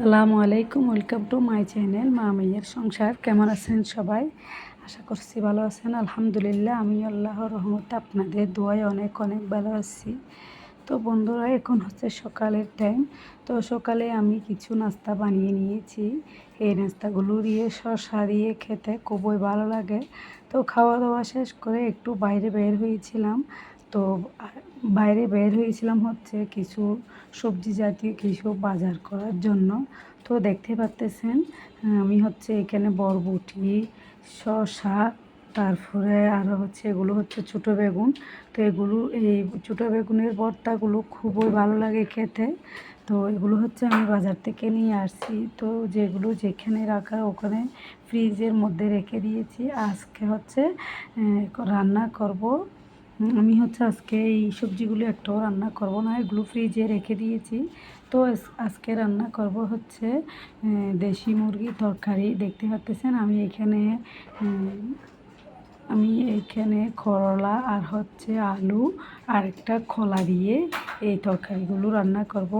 আসসালামু আলাইকুম, welcome to my channel মা মেয়ের সংসার। কেমন আছেন সবাই? আশা করছি ভালো আছেন। আলহামদুলিল্লাহ আমি আল্লাহর রহমতে আপনাদের দোয়ায় অনেক অনেক ভালো আছি। তো বন্ধুরা, এখন হচ্ছে সকালের টাইম তো সকালে আমি কিছু নাস্তা বানিয়ে নিয়েছি। এই নাস্তাগুলো দিয়ে শসা দিয়ে খেতে খুবই ভালো লাগে। তো খাওয়া দাওয়া শেষ করে একটু বাইরে বের হয়েছিলাম। তো বাইরে বের হয়েছিলাম হচ্ছে কিছু সবজি জাতীয় কিছু বাজার করার জন্য। তো দেখতে পাচ্তেছেন আমি হচ্ছে এখানে বরবটি, শসা, তারপরে আরও হচ্ছে এগুলো হচ্ছে ছোটো বেগুন। তো এগুলো এই ছোটো বেগুনের ভর্তাগুলো খুবই ভালো লাগে খেতে। তো এগুলো হচ্ছে আমি বাজার থেকে নিয়ে আসছি। তো যেগুলো যেখানে রাখা ওখানে ফ্রিজের মধ্যে রেখে দিয়েছি। আজকে হচ্ছে রান্না করব আমি হচ্ছে আজকে এই সবজিগুলো একটাও রান্না করব না, এগুলো ফ্রিজে রেখে দিয়েছি। তো আজকে রান্না করব হচ্ছে দেশি মুরগি তরকারি, দেখতে পাচ্ছেন আমি এখানে আমি এখানে করলা আর হচ্ছে আলু আর একটা খোলা দিয়ে এই তরকারিগুলো রান্না করব।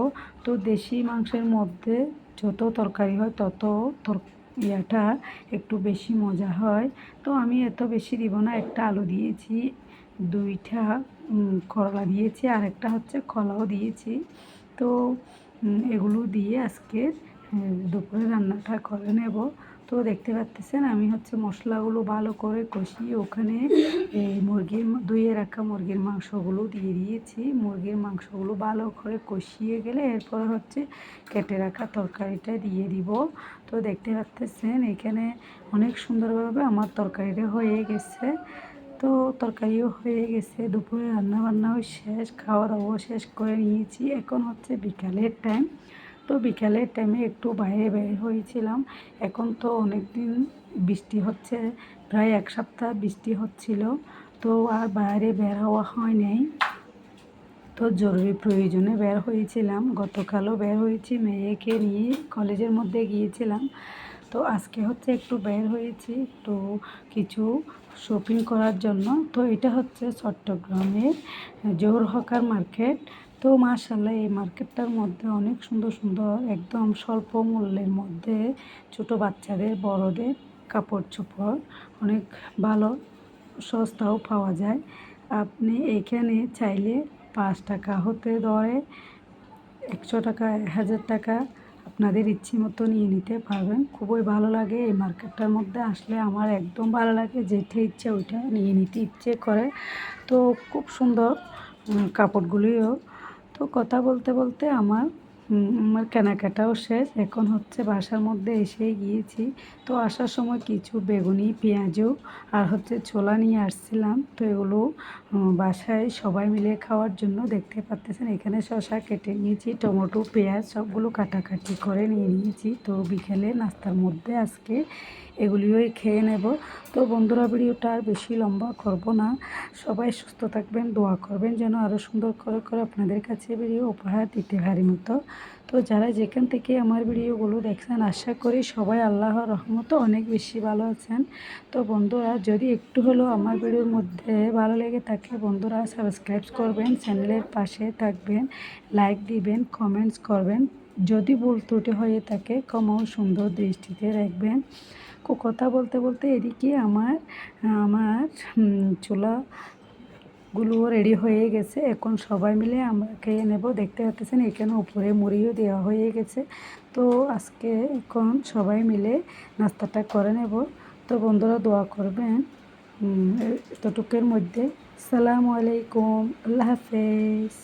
তো দেশি মাংসের মধ্যে যত তরকারি হয়, তত তর, ইয়াটা একটু বেশি মজা হয়। তো আমি এত বেশি দিব না, একটা আলু দিয়েছি। দুইটা করলা দিয়েছি আর একটা হচ্ছে কলাও দিয়েছি। তো এগুলো দিয়ে আজকে দুপুরে রান্নাটা করে নেব। তো দেখতে পাচ্ছেন আমি হচ্ছে মশলাগুলো ভালো করে কষিয়ে ওখানে, এই মুরগির ধুয়ে রাখা মুরগির মাংসগুলো দিয়ে দিয়েছি। মুরগির মাংসগুলো ভালো করে কষিয়ে গেলে এরপর হচ্ছে কেটে রাখা তরকারিটা দিয়ে দিব। তো দেখতে পাচ্ছেন এখানে অনেক সুন্দরভাবে আমার তরকারিটা হয়ে গেছে। তো তরকারিও হয়ে গেছে, দুপুরে রান্না বান্নাও শেষ খাওয়া দাওয়াও শেষ করে নিয়েছি। এখন হচ্ছে বিকালের টাইম তো বিকালের টাইমে একটু বাইরে বের হয়েছিলাম। এখন তো অনেক দিন বৃষ্টি হচ্ছে, প্রায় এক সপ্তাহ বৃষ্টি হচ্ছিল। তো আর বাইরে বের হওয়া হয় নাই। তো জরুরি প্রয়োজনে বের হয়েছিলাম। গতকালও বের হয়েছি, মেয়েকে নিয়ে কলেজের মধ্যে গিয়েছিলাম। তো আজকে হচ্ছে একটু বের হয়েছি তো কিছু শপিং করার জন্য। তো এটা হচ্ছে চট্টগ্রামের জোহর হকার মার্কেট। তো মাশাল্লাহ এই মার্কেটটার মধ্যে অনেক সুন্দর সুন্দর, একদম স্বল্প মূল্যের মধ্যে ছোট বাচ্চাদের, বড়দের কাপড় চোপড় অনেক ভালো, সস্তাও পাওয়া যায়। আপনি এখানে চাইলে পাঁচ টাকা হতে ধরে, একশো টাকা হাজার টাকা আপনাদের ইচ্ছে মতো নিয়ে নিতে পারবেন। খুবই ভালো লাগে এই মার্কেটটার মধ্যে আসলে আমার একদম ভালো লাগে, যেটা ইচ্ছে ওইটা নিয়ে নিতে ইচ্ছে করে। তো খুব সুন্দর কাপড়গুলিও। তো কথা বলতে বলতে আমার আমার কেনাকাটাও শেষ। এখন হচ্ছে বাসার মধ্যে এসেই গিয়েছি। তো আসার সময় কিছু বেগুনি পেঁয়াজও আর হচ্ছে ছোলা নিয়ে আসছিলাম। তো এগুলো বাসায় সবাই মিলে খাওয়ার জন্য দেখতে পাচ্তেছেন। এখানে শশা কেটে নিয়েছি, টমেটো, পেঁয়াজ সবগুলো কাটাকাটি করে নিয়ে নিয়েছি। তো বিকেলে নাস্তার মধ্যে আজকে এগুলিও খেয়ে নেব। তো বন্ধুরা, ভিডিওটা আর বেশি লম্বা করব না। সবাই সুস্থ থাকবেন, দোয়া করবেন যেন আরও সুন্দর করে করে আপনাদের কাছে ভিডিও উপহার দিতে পারি মতো। তো যারা যেখান থেকে আমার ভিডিওগুলো দেখছেন, আশা করি সবাই আল্লাহর রহমত অনেক বেশি ভালো আছেন। তো বন্ধুরা, যদি একটু হলেও আমার ভিডিওর মধ্যে ভালো লেগে থাকে, বন্ধুরা সাবস্ক্রাইব করবেন চ্যানেলের পাশে থাকবেন লাইক দিবেন কমেন্টস করবেন। যদি ভুল ত্রুটি হয়ে থাকে কমাও সুন্দর দৃষ্টিতে রাখবেন। কথা বলতে বলতে এদিকে আমার আমার চুলা গুলোও রেডি হয়ে গেছে। এখন সবাই মিলে আমরা খেয়ে নেব। দেখতে পাচ্ছেন এখানে উপরে মুড়িও দেওয়া হয়ে গেছে। তো আজকে এখন সবাই মিলে নাস্তাটা করে নেব। তো বন্ধুরা দোয়া করবেন। এতটুকের মধ্যে। সালামু আলাইকুম। আল্লাহ হাফেজ।